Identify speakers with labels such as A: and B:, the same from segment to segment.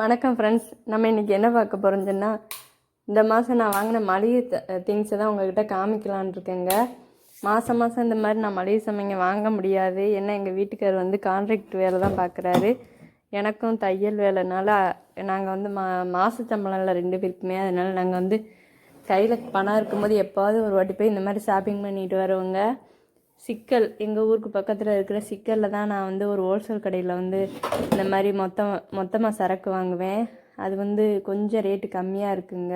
A: வணக்கம் ஃப்ரெண்ட்ஸ் நம்ம இன்றைக்கி என்ன பார்க்க போகிறோம் இந்த மாதம் நான் வாங்கின மளிகை திங்ஸை தான் உங்கள்கிட்ட காமிக்கலான் இருக்கேங்க. மாதம் மாதம் இந்த மாதிரி நான் மளிகை சமைங்க வாங்க முடியாது. ஏன்னா எங்கள் வீட்டுக்கார் வந்து கான்ட்ராக்ட் வேலை தான் பார்க்குறாரு. எனக்கும் தையல் வேலைனால நாங்கள் வந்து மா மாத சம்பளம் இல்லை ரெண்டு பேருக்குமே. அதனால் நாங்கள் வந்து கையில் பணம் இருக்கும்போது எப்போவது ஒரு வாட்டி போய் இந்த மாதிரி ஷாப்பிங் பண்ணிட்டு வருவோங்க. சிக்கல் எங்கள் ஊருக்கு பக்கத்தில் இருக்கிற சிக்கலில் தான் நான் வந்து ஒரு ஹோல்சேல் கடையில் வந்து இந்த மாதிரி மொத்தம் மொத்தமாக சரக்கு வாங்குவேன். அது வந்து கொஞ்சம் ரேட்டு கம்மியாக இருக்குங்க.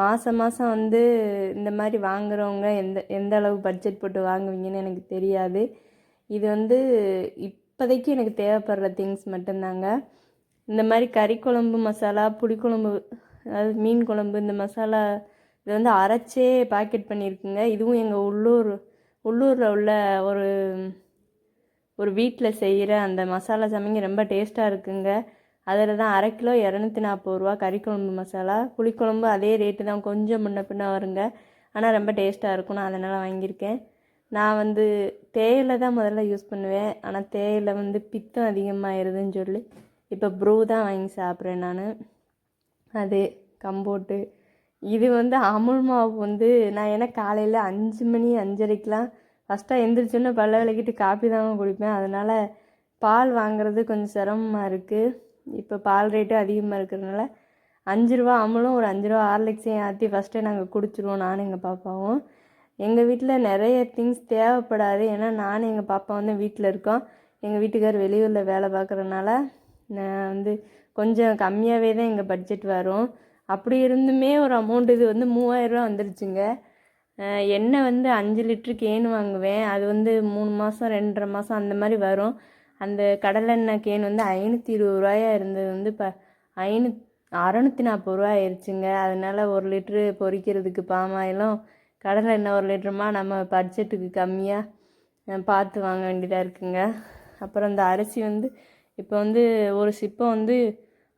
A: மாதம் மாதம் வந்து இந்த மாதிரி வாங்குறவங்க எந்த எந்த அளவு பட்ஜெட் போட்டு வாங்குவீங்கன்னு எனக்கு தெரியாது. இது வந்து இப்போதைக்கு எனக்கு தேவைப்படுற திங்ஸ் மட்டும்தாங்க. இந்த மாதிரி கறி குழம்பு மசாலா புளிக்குழம்பு அதாவது மீன் குழம்பு இந்த மசாலா இது வந்து அரைச்சே பாக்கெட் பண்ணியிருக்குங்க. இதுவும் எங்கள் உள்ளூர் உள்ளூரில் உள்ள ஒரு ஒரு வீட்டில் செய்கிற அந்த மசாலா சமைங்க ரொம்ப டேஸ்ட்டாக இருக்குங்க. அதில் தான் அரை கிலோ இரநூத்தி நாற்பது ரூபா கறி குழம்பு மசாலா புளிக்குழம்பு அதே ரேட்டு தான் கொஞ்சம் முன்ன பின்ன வருங்க. ஆனால் ரொம்ப டேஸ்ட்டாக இருக்கும். நான் அதனால் வாங்கியிருக்கேன். நான் வந்து தேயிலை தான் முதல்ல யூஸ் பண்ணுவேன். ஆனால் தேயிலை வந்து பித்தம் அதிகமாகிடுதுன்னு சொல்லி இப்போ ப்ரூ தான் வாங்கி சாப்பிட்றேன் நான். அது கம்போட்டு இது வந்து அமுல் மாவு வந்து நான் ஏன்னா காலையில் அஞ்சு மணி அஞ்சரைக்கெலாம் ஃபஸ்ட்டாக எந்திரிச்சோன்னே பல்ல விளக்கிட்டு காப்பி தாங்க குடிப்பேன். அதனால் பால் வாங்குறது கொஞ்சம் சிரமமாக இருக்குது இப்போ பால் ரேட்டு அதிகமாக இருக்கிறதுனால அஞ்சு ரூபா அமுலும் ஒரு அஞ்சு ரூபா ஹார்லிக்ஸையும் ஆற்றி ஃபஸ்ட்டே நாங்கள் குடிச்சிருவோம் நானும் எங்கள் பாப்பாவும். எங்கள் வீட்டில் நிறைய திங்ஸ் தேவைப்படாது. ஏன்னா நானும் எங்கள் பாப்பா வந்து வீட்டில் இருக்கோம். எங்கள் வீட்டுக்கார் வெளியூரில் வேலை பார்க்குறனால நான் வந்து கொஞ்சம் கம்மியாகவே தான் எங்கள் பட்ஜெட் வரும். அப்படி இருந்துமே ஒரு அமௌண்ட் இது வந்து மூவாயிரரூவா வந்துருச்சுங்க. எண்ணெய் வந்து அஞ்சு லிட்ரு கேன் வாங்குவேன். அது வந்து மூணு மாதம் ரெண்டரை மாதம் அந்த மாதிரி வரும். அந்த கடலெண்ணெய் கேன் வந்து ஐநூற்றி இருபது ரூபாயா இருந்தது வந்து இப்போ ஐநூ அறநூற்றி நாற்பது ரூபா ஆயிடுச்சுங்க அதனால் ஒரு லிட்ரு பொரிக்கிறதுக்கு பாமாயிலும் கடலை எண்ணெய் ஒரு லிட்டருமா நம்ம பட்ஜெட்டுக்கு கம்மியாக பார்த்து வாங்க வேண்டியதாக இருக்குங்க. அப்புறம் இந்த அரிசி வந்து இப்போ வந்து ஒரு சிப்பம் வந்து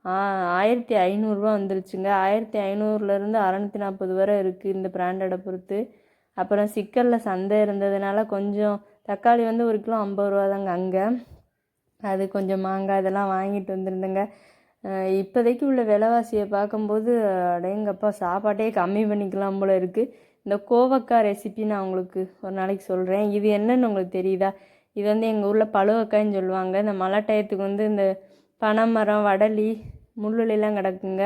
A: ஆயிரத்தி ஐநூறுரூவா வந்துருச்சுங்க. ஆயிரத்தி ஐநூறுலேருந்து அறநூற்றி நாற்பது வரை இருக்குது இந்த பிராண்டடை பொறுத்து. அப்புறம் சிக்கலில் சந்தை இருந்ததுனால கொஞ்சம் தக்காளி வந்து ஒரு கிலோ ஐம்பது ரூபா தாங்க அங்கே. அது கொஞ்சம் மாங்காய் இதெல்லாம் வாங்கிட்டு வந்திருந்தேங்க. இப்போதைக்கு உள்ள விலைவாசியை பார்க்கும்போது அடேங்கப்பா சாப்பாட்டே கம்மி பண்ணிக்கலாம் போல் இருக்குது இந்த கோவக்காய் ரெசிபி நான் உங்களுக்கு ஒரு நாளைக்கு சொல்கிறேன் இது என்னன்னு உங்களுக்கு தெரியுதா? இது வந்து எங்கள் ஊரில் பழுவக்காய்ன்னு சொல்லுவாங்க. இந்த மழை டயத்துக்கு வந்து இந்த பனைமரம் வடலி முள்ளுலாம் கிடக்குங்க.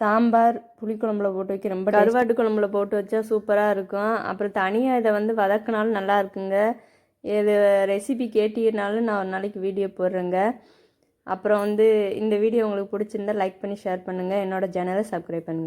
A: சாம்பார் புளிக்குழம்புல போட்டு வைக்க ரொம்ப கருவாட்டு குழம்புல போட்டு வச்சா சூப்பராக இருக்கும். அப்புறம் தனியாக இதை வந்து வதக்கினாலும் நல்லா இருக்குங்க. இது ரெசிபி கேட்டீங்கனாலும் நான் ஒரு நாளைக்கு வீடியோ போடுறேங்க. அப்புறம் வந்து இந்த வீடியோ உங்களுக்கு பிடிச்சிருந்தா லைக் பண்ணி ஷேர் பண்ணுங்கள் என்னோடய சேனலை சப்ஸ்கிரைப் பண்ணுங்கள்